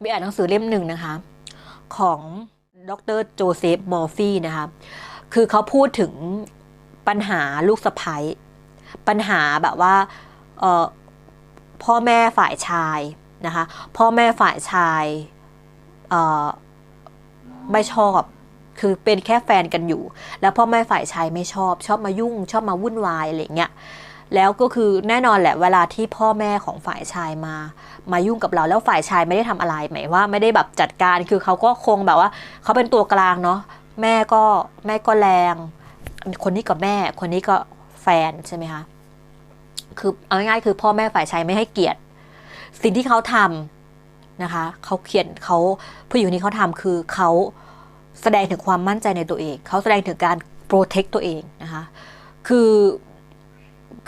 ไปอ่านหนังสือเล่มหนึ่งนะคะ ของดรโจเซฟมอร์ฟีนะคะ คือเขาพูดถึงปัญหาลูกสะใภ้ปัญหาแบบว่าพ่อแม่ฝ่ายชายนะคะ พ่อแม่ฝ่ายชายไม่ชอบคือเป็นแค่แฟนกันอยู่ แล้วพ่อแม่ฝ่ายชายไม่ชอบ ชอบมายุ่ง ชอบมาวุ่นวายอะไรอย่างเงี้ย แล้วก็คือแน่นอนแหละเวลาที่พ่อแม่ของฝ่ายชายมา มายุ่งกับเราแล้วฝ่ายชายไม่ได้ทำอะไรหมายว่าไม่ได้แบบจัดการคือเขาก็คงแบบว่าเขาเป็นตัวกลางเนาะแม่ก็แม่ก็แรง คนนี้กับแม่ คนนี้ก็แฟนใช่ไหมคะคือเอาง่ายๆคือพ่อแม่ฝ่ายชายไม่ให้เกียรติ สิ่งที่เขาทำนะคะเขาเขียนเขาผู้หญิงนี้เขาทำคือเขาแสดงถึงความมั่นใจในตัวเอง เขาแสดงถึงการโปรเทคตัวเองนะคะ คือ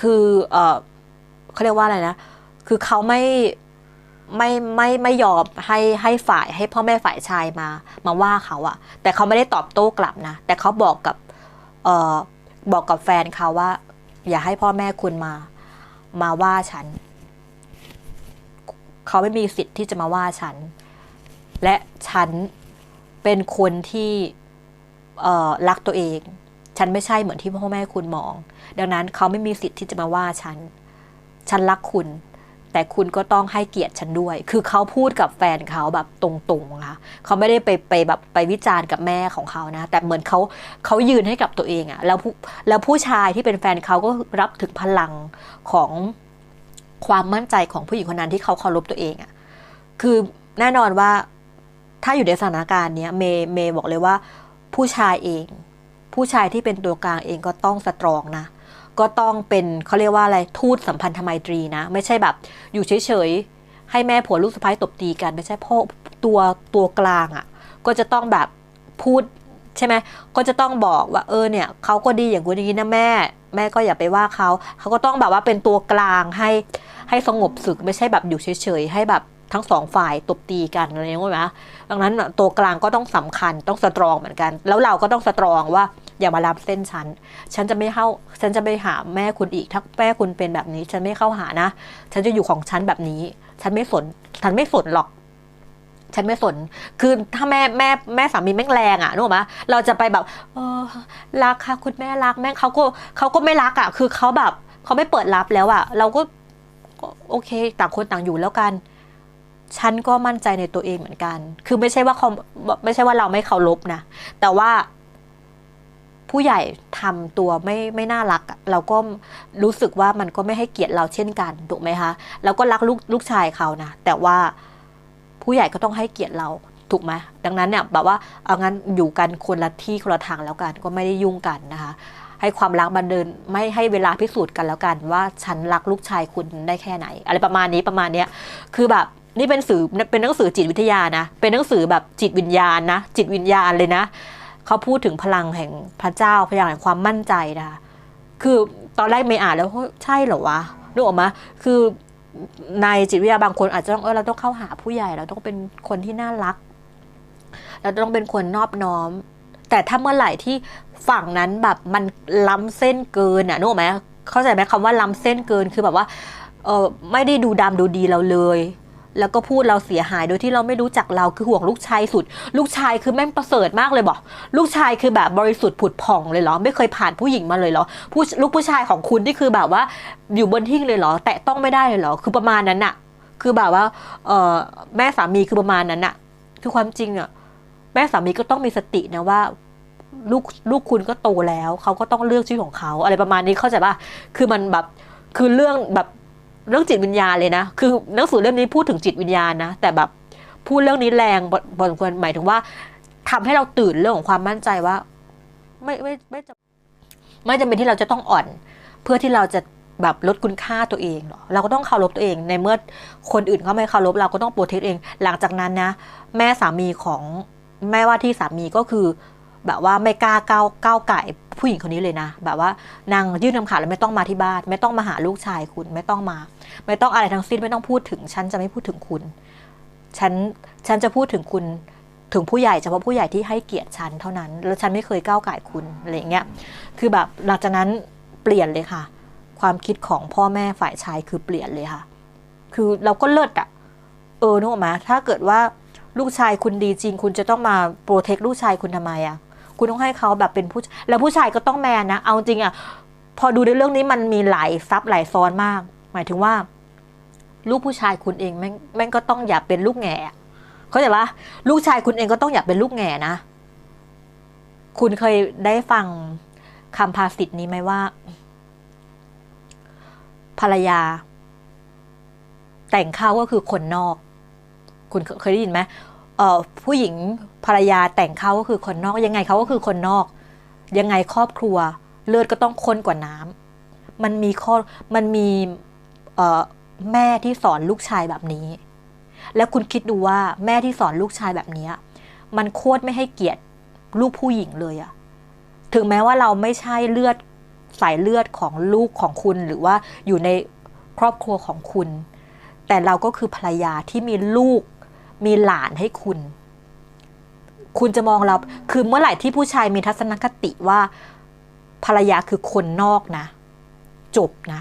คือเออเขาเรียกว่าอะไรนะ คือเขาไม่ไม่ไม่ไม่ยอมให้ให้ฝ่ายให้พ่อแม่ฝ่ายชายมา มาว่าเขาอะแต่เขาไม่ได้ตอบโต้กลับนะ แต่เขาบอกกับเออบอกกับแฟนเขาว่า อย่าให้พ่อแม่คุณมา มาว่าฉัน เขาไม่มีสิทธิ์ที่จะมาว่าฉัน และฉันเป็นคนที่เอ่อรักตัวเอง ฉันไม่ใช่เหมือนที่พ่อแม่คุณมอง ดังนั้นเขาไม่มีสิทธิ์ที่จะมาว่าฉัน ฉันรักคุณ แต่คุณก็ต้องให้เกียรติฉันด้วย คือเขาพูดกับแฟนเขาแบบตรงๆค่ะเขาไม่ได้ไปไปแบบไปวิจารณ์กับแม่ของเขานะ แต่เหมือนเขาเขายืนให้กับตัวเองอะแล้วผู้แล้วผู้ชายที่เป็นแฟนเขาก็รับถึงพลังของความมั่นใจของผู้หญิงคนนั้นที่เขาเคารพตัวเองอะคือแน่นอนว่าถ้าอยู่ในสถานการณ์เนี้ยเมย์เมย์บอกเลยว่าผู้ชายเอง ผู้ชายที่เป็นตัวกลางเองก็ต้องสตรองนะ ก็ต้องเป็นเขาเรียกว่าอะไรทูตสัมพันธไมตรีนะ ไม่ใช่แบบ อยู่เฉยๆ ให้แม่ผัวลูกสะใภ้ตบตีกัน ไม่ใช่พ่อตัวตัวกลางอะ่ะ ก็จะต้องแบบพูดใช่ไหมก็จะต้องบอกว่าเออเนี่ยเขาก็ดีอย่างกูนี้นะแม่ แม่ก็อย่าไปว่าเขาเขาก็ต้องแบบว่าเป็นตัวกลางให้ให้สงบศึกไม่ใช่แบบอยู่เฉยๆให้แบบทั้งสองฝ่ายตบตีกันอะไรอย่างเงี้ยไหมดังนั้นตัวกลางก็ต้องสำคัญต้องสตรองเหมือนกัน แล้วเราก็ต้องสตรองว่า อย่ามาล้ำเส้นฉัน ฉันจะไม่เข้า ฉันจะไม่หาแม่คุณอีก ถ้าแม่คุณเป็นแบบนี้ ฉันไม่เข้าหานะ ฉันจะอยู่ของฉันแบบนี้ ฉันไม่สน ฉันไม่สนหรอก ฉันไม่สน คือถ้าแม่แม่แม่สามีแม่งแรงอะนึกออกไหมเราจะไปแบบเออรักค่ะคุณแม่รักแม่เขาก็เขาก็ไม่รักอะคือเขาแบบเขาไม่เปิดรับแล้วอะเราก็ก็โอเค ต่างคนต่างอยู่แล้วกันฉันก็มั่นใจในตัวเองเหมือนกัน คือไม่ใช่ว่าเขาไม่ใช่ว่าเราไม่เคารพนะ แต่ว่า ผู้ใหญ่ทำตัวไม่ไม่น่ารัก เราก็รู้สึกว่ามันก็ไม่ให้เกียรติเราเช่นกันถูกไหมคะเราก็รักลูกลูกชายเขานะแต่ว่าผู้ใหญ่ก็ต้องให้เกียรติเราถูกไหมดังนั้นเนี่ยแบบว่าเอางั้นอยู่กันคนละที่คนละทางแล้วกัน ก็ไม่ได้ยุ่งกันนะคะ ให้ความรักมันเดินไม่ให้เวลาพิสูจน์กันแล้วกัน ว่าฉันรักลูกชายคุณได้แค่ไหน อะไรประมาณนี้ประมาณเนี้ยคือแบบนี่เป็นสื่อเป็นหนังสือจิตวิทยานะ เป็นหนังสือแบบจิตวิญญาณนะจิตวิญญาณเลยนะ เขาพูดถึงพลังแห่งพระเจ้าพลังแห่งความมั่นใจนะคะคือตอนแรกไม่อ่านแล้วใช่เหรอวะนึกออกมาคือในจิตวิทยาบางคนอาจจะต้องเออเราต้องเข้าหาผู้ใหญ่เราต้องเป็นคนที่น่ารัก เราต้องเป็นคนนอบน้อม แต่ถ้าเมื่อไหร่ที่ฝั่งนั้นแบบมันล้ำเส้นเกินอะนึกออกไหมเข้าใจไหมคำว่าล้ำเส้นเกินคือแบบว่าเออไม่ได้ดูดำดูดีเราเลย แล้วก็พูดเราเสียหายโดยที่เราไม่รู้จักเราคือห่วงลูกชายสุด ลูกชายคือแม่งประเสริฐมากเลยบอกลูกชายคือแบบบริสุทธิ์ผุดผ่องเลยเหรอ ไม่เคยผ่านผู้หญิงมาเลยเหรอผู้ลูกผู้ชายของคุณที่คือแบบว่าอยู่บนทิ้งเลยเหรอ แตะต้องไม่ได้เลยเหรอ คือประมาณนั้นน่ะคือแบบว่าเออแม่สามีคือประมาณนั้นน่ะคือความจริงอะแม่สามีก็ต้องมีสตินะว่าลูกลูกคุณก็โตแล้ว เขาก็ต้องเลือกชีวิตของเขา อะไรประมาณนี้เข้าใจป่ะคือมันแบบคือเรื่องแบบ เรื่องจิตวิญญาณเลยนะ คือหนังสือเล่มนี้พูดถึงจิตวิญญาณนะ แต่แบบพูดเรื่องนี้แรงพอสมควรหมายถึงว่าทำให้เราตื่นเรื่องของความมั่นใจว่า ไม่ไม่ไม่จะไม่จำเป็นที่เราจะต้องอ่อน เพื่อที่เราจะแบบลดคุณค่าตัวเองหรอเราก็ต้องเคารพตัวเองในเมื่อคนอื่นเขาไม่เคารพเราก็ต้องโปรเทคเอง หลังจากนั้นนะ แม่สามีของแม่ว่าที่สามีก็คือ แบบว่าไม่กล้าก้าวก้าวไก่ผู้หญิงคนนี้เลยนะ แบบว่านางยื่นคำขาดแล้วไม่ต้องมาที่บ้าน ไม่ต้องมาหาลูกชายคุณ ไม่ต้องมา ไม่ต้องอะไรทั้งสิ้นไม่ต้องพูดถึง ฉันจะไม่พูดถึงคุณ ฉันฉันจะพูดถึงคุณถึงผู้ใหญ่เฉพาะผู้ใหญ่ที่ให้เกียรติฉันเท่านั้น แล้วฉันไม่เคยก้าวไก่คุณอะไรอย่างเงี้ยคือแบบหลังจากนั้นเปลี่ยนเลยค่ะ ความคิดของพ่อแม่ฝ่ายชายคือเปลี่ยนเลยค่ะ คือเราก็เลิศอะเออนึกออกไหมถ้าเกิดว่าลูกชายคุณดีจริง คุณจะต้องมาโปรเทคลูกชายคุณทำไมอะ คุณต้องให้เขาแบบเป็นผู้แล้วผู้ชายก็ต้องแมนนะ เอาจริงอะพอดูในเรื่องนี้มันมีหลายซับหลายซ้อนมาก หมายถึงว่า ลูกผู้ชายคุณเองแม่งแม่งก็ต้องอย่าเป็นลูกแง่อะเข้าใจปะลูกชายคุณเองก็ต้องอย่าเป็นลูกแง่นะ คุณเคยได้ฟังคำภาษิตนี้ไหมว่า ภรรยา แต่งเข้าก็คือคนนอก คุณเคยได้ยินไหม ผู้หญิงภรรยาแต่งเขาก็คือคนนอกยังไงเขาก็คือคนนอก ยังไงครอบครัว เลือดก็ต้องข้นกว่าน้ำมันมีข้อมันมีแม่ที่สอนลูกชายแบบนี้ แล้วคุณคิดดูว่าแม่ที่สอนลูกชายแบบนี้มันโคตรไม่ให้เกียรติลูกผู้หญิงเลยอะถึงแม้ว่าเราไม่ใช่เลือดสายเลือดของลูกของคุณหรือว่าอยู่ในครอบครัวของคุณ แต่เราก็คือภรรยาที่มีลูก มีหลานให้คุณ คุณจะมองเรา คือเมื่อไหร่ที่ผู้ชายมีทัศนคติว่า ภรรยาคือคนนอกนะ จบนะ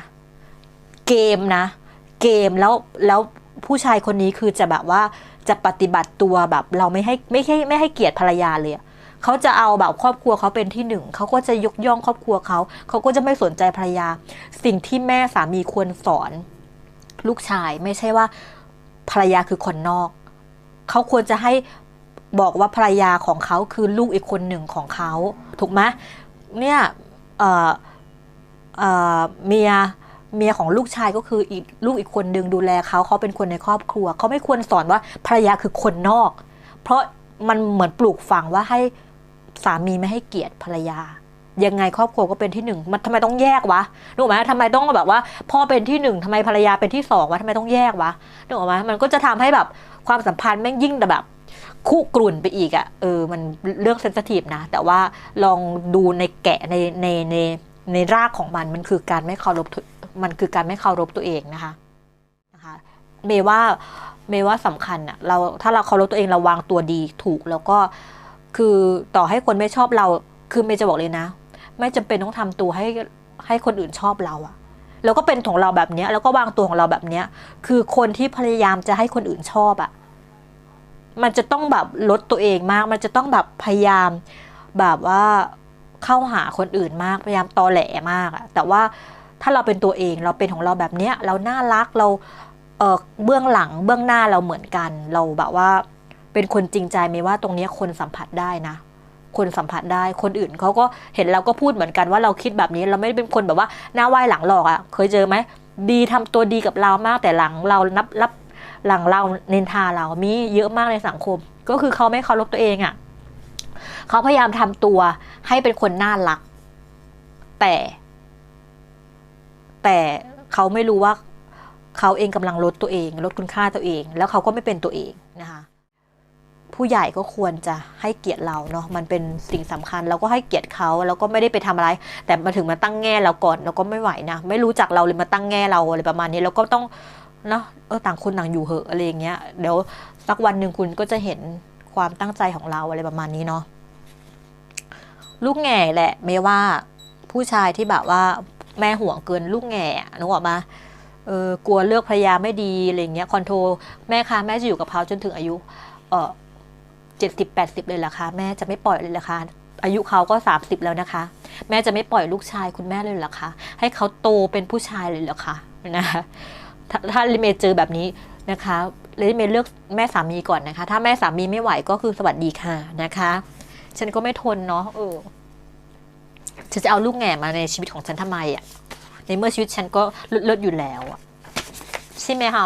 เกมนะ เกมแล้วแล้วผู้ชายคนนี้คือจะแบบว่าจะปฏิบัติตัวแบบเราไม่ให้ไม่ให้ไม่ให้เกียรติภรรยาเลยเขาจะเอาแบบครอบครัวเขาเป็นที่หนึ่งเขาก็จะยกย่องครอบครัวเขาเขาก็จะไม่สนใจภรรยา สิ่งที่แม่สามีควรสอน ลูกชายไม่ใช่ว่าภรรยาคือคนนอก เขาควรจะให้บอกว่าภรรยาของเขาคือลูกอีกคนหนึ่งของเขาถูกไหมเนี่ยเอ่อเอ่อเมียเมียของลูกชายก็คืออีกลูกอีกคนหนึ่งดูแลเขาเขาเป็นคนในครอบครัว เขาไม่ควรสอนว่าภรรยาคือคนนอก เพราะมันเหมือนปลูกฝังว่าให้สามีไม่ให้เกียรติภรรยา ยังไงครอบครัวก็เป็นที่หนึ่งมันทำไมต้องแยกวะนึกออกไหมทำไมต้องแบบว่า พ่อเป็นที่หนึ่งทำไมภรรยาเป็นที่สองวะทำไมต้องแยกวะนึกออกไหมมันก็จะทำให้แบบความสัมพันธ์แม่งยิ่งแต่แบบคุกรุ่นไปอีกอะ่ะเออมันเรื่องเซนสทีฟนะ แต่ว่าลองดูในแกะในในในในรากของมันมันคือการไม่เคารพมันคือการไม่เคารพตัวเองนะคะนะคะเมยว่าเมยว่าสำคัญอะเราถ้าเราเคารพตัวเองเราวางตัวดีถูกแล้วก็คือต่อให้คนไม่ชอบเราคือเมย์จะบอกเลยนะ ไม่จำเป็นต้องทำตัวให้ให้คนอื่นชอบเราอะแล้วก็เป็นของเราแบบเนี้ยแล้วก็วางตัวของเราแบบเนี้ยคือคนที่พยายามจะให้คนอื่นชอบอะมันจะต้องแบบลดตัวเองมาก มันจะต้องแบบพยายามแบบว่าเข้าหาคนอื่นมากพยายามตอแหลมากอะแต่ว่าถ้าเราเป็นตัวเองเราเป็นของเราแบบเนี้ย เราน่ารักเราเออเบื้องหลังเบื้องหน้าเราเหมือนกัน เราแบบว่าเป็นคนจริงใจไหมว่าตรงนี้คนสัมผัสได้นะ คนสัมผัสได้ คนอื่นเขาก็เห็นเราก็พูดเหมือนกันว่าเราคิดแบบนี้เราไม่ได้เป็นคนแบบว่าหน้าไหว้หลังหลอกอะ่ะ เคยเจอไหม ดีทำตัวดีกับเรามากแต่หลังเรานับรับหลังเราเนินทาเรามีเยอะมากในสังคม ก็คือเขาไม่เคารพตัวเองอะ่ะเขาพยายามทำตัวให้เป็นคนน่ารัก แต่ แต่เขาไม่รู้ว่าเขาเองกำลังลดตัวเอง ลดคุณค่าตัวเอง แล้วเขาก็ไม่เป็นตัวเองนะคะ ผู้ใหญ่ก็ควรจะให้เกียรติเราเนาะมันเป็นสิ่งสำคัญเราก็ให้เกียรติเขาแล้วก็ไม่ได้ไปทำอะไร แต่มาถึงมาตั้งแง่เราก่อนเราก็ไม่ไหวนะไม่รู้จักเราเลยมาตั้งแง่เราอะไรประมาณนี้เราก็ต้องเนาะเออต่างคนต่างอยู่เหอะอะไรอย่างเงี้ยเดี๋ยวสักวันหนึ่งคุณก็จะเห็นความตั้งใจของเราอะไรประมาณนี้เนาะลูกแง่แหละไม่ว่าผู้ชายที่แบบว่าแม่ห่วงเกินลูกแง่นึกออกมาเออกลัวเลือกภรรยาไม่ดีอะไรเงี้ยคอนโทรแม่คะแม่จะอยู่กับเขาจนถึงอายุเออ เจ็ดสิบแปดสิบเลยเหรอคะแม่จะไม่ปล่อยเลยเหรอคะอายุเขาก็สามสิบแล้วนะคะ แม่จะไม่ปล่อยลูกชายคุณแม่เลยเหรอคะให้เขาโตเป็นผู้ชายเลยเหรอคะนะคะถ้าถ้าลิเมเจอแบบนี้นะคะลิเมเลือกแม่สามีก่อนนะคะ ถ้าแม่สามีไม่ไหวก็คือสวัสดีค่ะนะคะ ฉันก็ไม่ทนเนาะเออฉันจะเอาลูกแง่มาในชีวิตของฉันทำไมอะ่ะในเมื่อชีวิตฉันก็เลิศอยู่แล้วอะใช่ไหมคะ